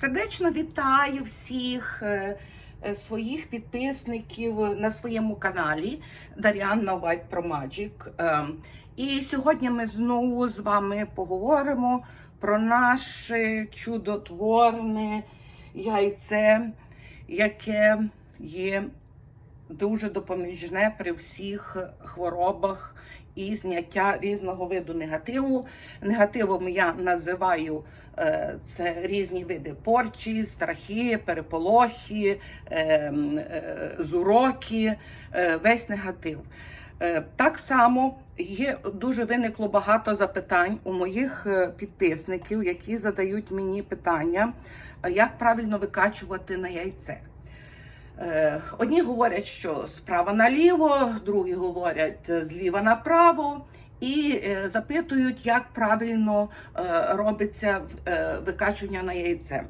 Сердечно вітаю всіх е, е, своїх підписників на своєму каналі Дар'яна White Pro Magic. Е, І сьогодні ми знову з вами поговоримо про наше чудотворне яйце, яке є дуже допоміжне при всіх хворобах і зняття різного виду негативу. Негативом я називаю е, це різні види порчі, страхи, переполохи, е, е, зуроки, весь негатив. Так само є дуже виникло багато запитань у моїх підписників, які задають мені питання, як правильно викачувати на яйце. Е, Одні говорять, що справа наліво, другі говорять е, зліва направо, і е, запитують, як правильно робиться викачування на яйце.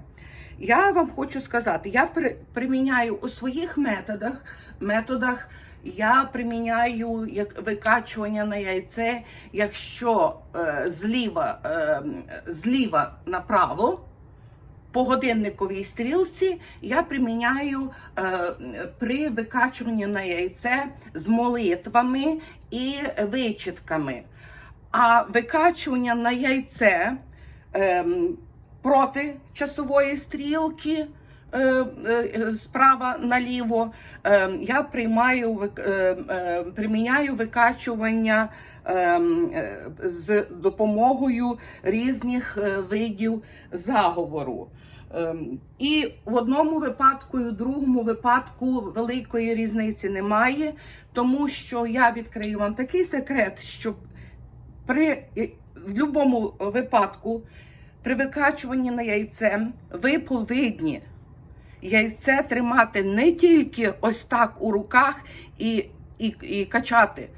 Я вам хочу сказати, я приміняю у своїх методах, методах я приміняю як викачування на яйце, якщо зліва, зліва направо по годинниковій стрілці я приміняю е, при викачуванні на яйце з молитвами і вичітками. А викачування на яйце е, проти часової стрілки. Е, е, Справа наліво е, я приймаю приміняю викачування з допомогою різних видів заговору. І в одному випадку, і в другому випадку великої різниці немає, тому що я відкрию вам такий секрет, що при в будь-якому випадку, при викачуванні на яйце, ви повинні яйце тримати не тільки ось так у руках і, і, і качати.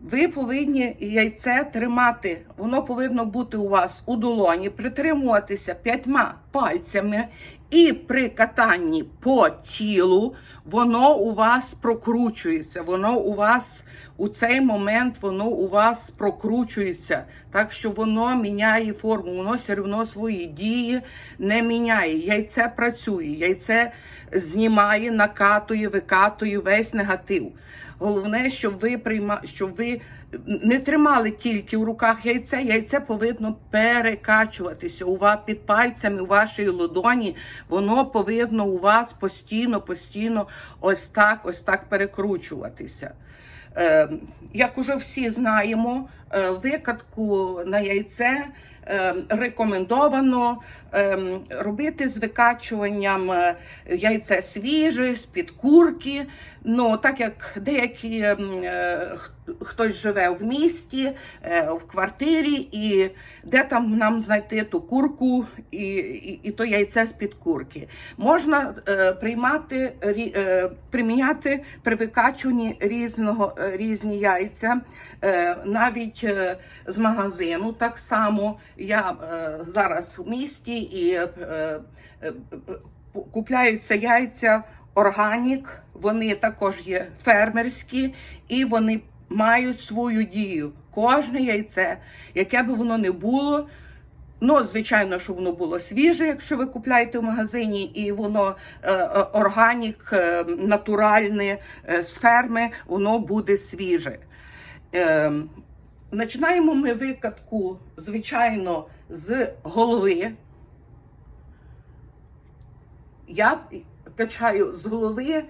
Ви повинні яйце тримати, воно повинно бути у вас у долоні, притримуватися п'ятьма пальцями, і при катанні по тілу воно у вас прокручується. Воно у вас у цей момент воно у вас прокручується, так що воно міняє форму, воно все одно свої дії не міняє. Яйце працює, яйце знімає, накатує, викатує весь негатив. Головне, щоб ви прийма... щоб ви не тримали тільки в руках яйце. Яйце повинно перекачуватися у вас під пальцями у вашій ладоні. Воно повинно у вас постійно, постійно ось так, ось так перекручуватися. Е, як уже всі знаємо, викатку на яйце е, рекомендовано е, робити з викачуванням е, яйце свіже, з-під курки. Ну, так як деякі е, хтось живе в місті, е, в квартирі, і де там нам знайти ту курку і, і, і то яйце з-під курки. Можна е, приймати, е, приміняти при викачуванні різного, е, різні яйця, е, навіть е, з магазину. Так само я е, зараз в місті і е, купляються яйця органік, вони також є фермерські і вони мають свою дію. Кожне яйце, яке би воно не було. Ну, звичайно, щоб воно було свіже, якщо ви купляєте в магазині, і воно е, органік, е, натуральне е, з ферми, воно буде свіже. Е, починаємо ми викатку, звичайно, з голови. Я качаю з голови,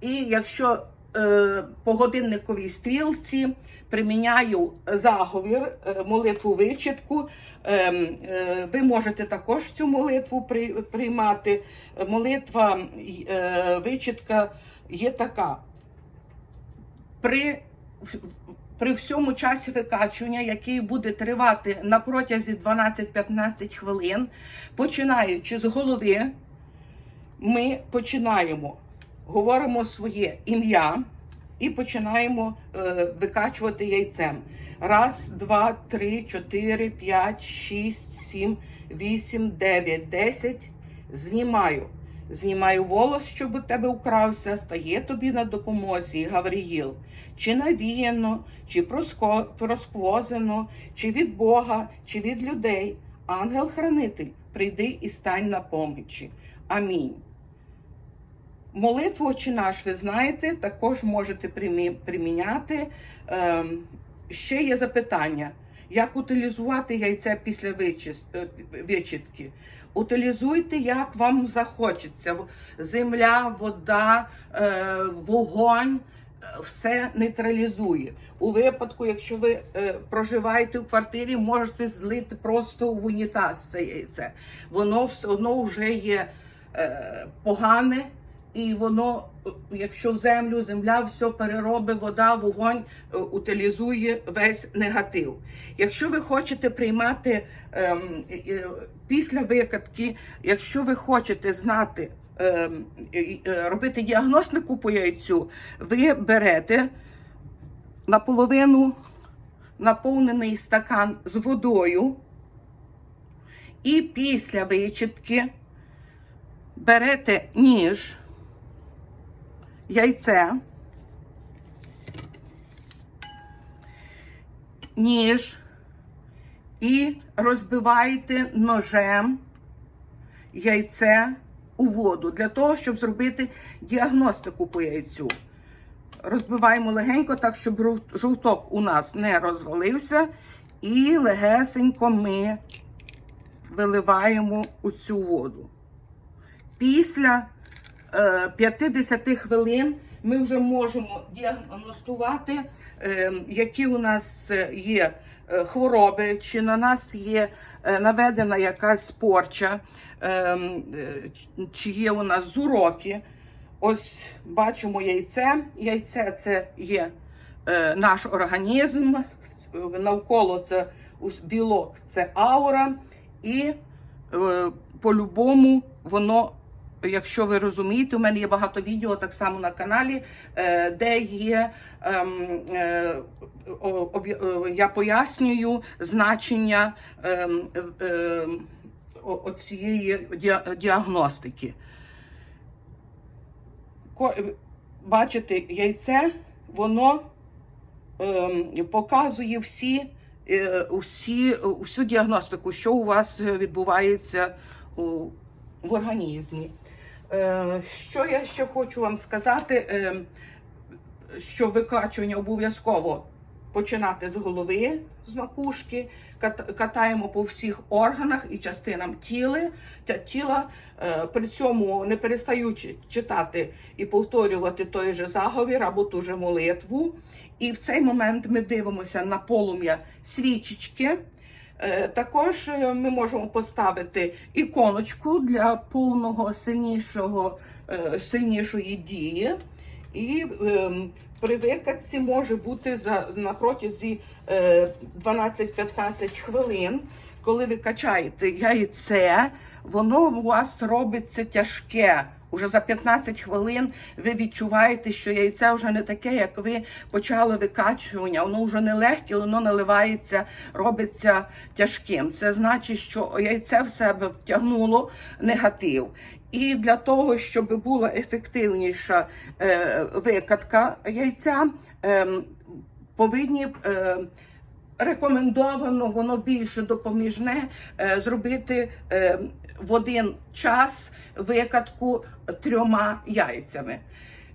і якщо е, по годинниковій стрілці приміняю заговір, е, молитву вичитку, е, е, ви можете також цю молитву при, приймати. Молитва е, вичитка є така. При, при всьому часі викачування, який буде тривати на протязі 12-15 хвилин, починаючи з голови, ми починаємо, говоримо своє ім'я і починаємо е, викачувати яйцем. Раз, два, три, чотири, п'ять, шість, сім, вісім, дев'ять, десять. Знімаю. Знімаю волос, щоб у тебе укрався, стає тобі на допомозі Гавріїл. Чи навіяно, чи просквозено, чи від Бога, чи від людей. Ангел-хранитель прийди і стань на помічі. Амінь. Молитву «Отче наш, ви знаєте, також можете приміняти. Ем, ще є запитання, як утилізувати яйце після вичис- е, вичітки. Утилізуйте, як вам захочеться. Земля, вода, е, вогонь е, все нейтралізує. У випадку, якщо ви проживаєте в квартирі, можете злити просто в унітаз це яйце. Воно все одно вже є погане, і воно, е, якщо землю, земля все переробить, вода, вогонь е, утилізує весь негатив. Якщо ви хочете приймати ем, е, після викатки, якщо ви хочете знати, ем, е, робити діагностику по яйцю, ви берете наполовину наповнений стакан з водою, і після вичітки берете ніж, яйце, ніж і розбиваєте ножем яйце у воду для того, щоб зробити діагностику по яйцю. Розбиваємо легенько, так, щоб жовток у нас не розвалився. І легесенько ми виливаємо у цю воду. Після 50 хвилин ми вже можемо діагностувати, е, які у нас є е, хвороби, чи на нас є е, наведена якась порча, е, е, чи є у нас зуроки. Ось бачимо яйце. Яйце це є наш організм, навколо це білок, це аура, і по-любому воно. Якщо ви розумієте, у мене є багато відео так само на каналі, е, де є ем, е, е, я пояснюю значення ем, оцієї діагностики. Бачите, яйце, воно ем, показує всі, усі, усю діагностику, що у вас відбувається в організмі. Е, що я ще хочу вам сказати, е, що викачування обов'язково починати з голови, з макушки, кат- катаємо по всіх органах і частинам тіли, тіла, е, при цьому не перестаючи читати і повторювати той же заговір або ту же молитву. І в цей момент ми дивимося на полум'я свічечки. Е, Також е, ми можемо поставити іконочку для повного сильнішого, е, сильнішої дії. І ем, при викатці може бути за, на протязі е, 12-15 хвилин, коли ви качаєте яйце, воно у вас робиться тяжке. Уже за 15 хвилин ви відчуваєте, що яйце вже не таке, як ви почали викачування. Воно вже не легке, воно наливається, робиться тяжким. Це значить, що яйце в себе втягнуло негатив. І для того, щоб була ефективніша е, викатка яйця, е, повинні. Е, Рекомендовано воно більше допоміжне е, зробити е, в один час викатку трьома яйцями.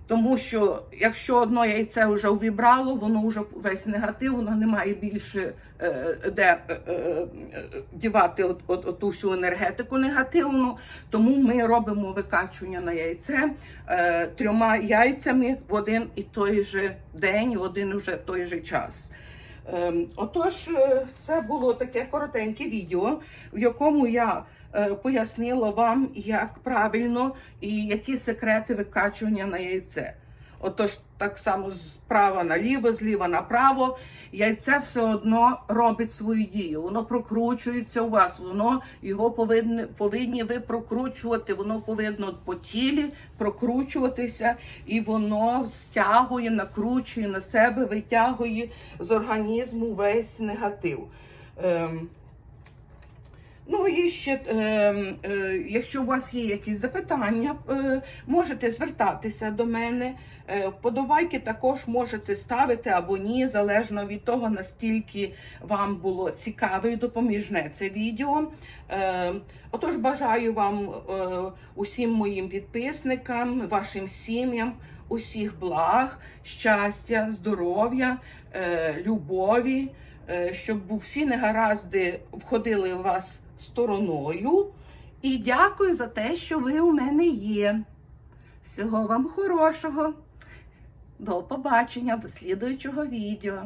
Тому що якщо одно яйце вже увібрало, воно вже весь негатив, воно не має більше е, де е, е, дівати от, от, от ту всю енергетику негативну. Тому ми робимо викачування на яйце трьома яйцями в один і той же день, в один вже той же час. Ем, Отож, це було таке коротеньке відео, в якому я пояснила вам, як правильно і які секрети викачування на яйце. Отож, так само справа наліво, зліва направо. Яйце все одно робить свою дію. Воно прокручується у вас, воно його повинні, повинні ви прокручувати, воно повинно по тілі прокручуватися, і воно стягує, накручує на себе, витягує з організму весь негатив. Ем, Ну і ще, е, е, якщо у вас є якісь запитання, е, можете звертатися до мене. Е, Подобайки також можете ставити або ні, залежно від того, настільки вам було цікаве і допоміжне це відео. Е, Отож, бажаю вам е, усім моїм підписникам, вашим сім'ям, усіх благ, щастя, здоров'я, е, любові, е, щоб всі негаразди обходили вас стороною. І дякую за те, що ви у мене є. Всього вам хорошого. До побачення, до слідуючого відео.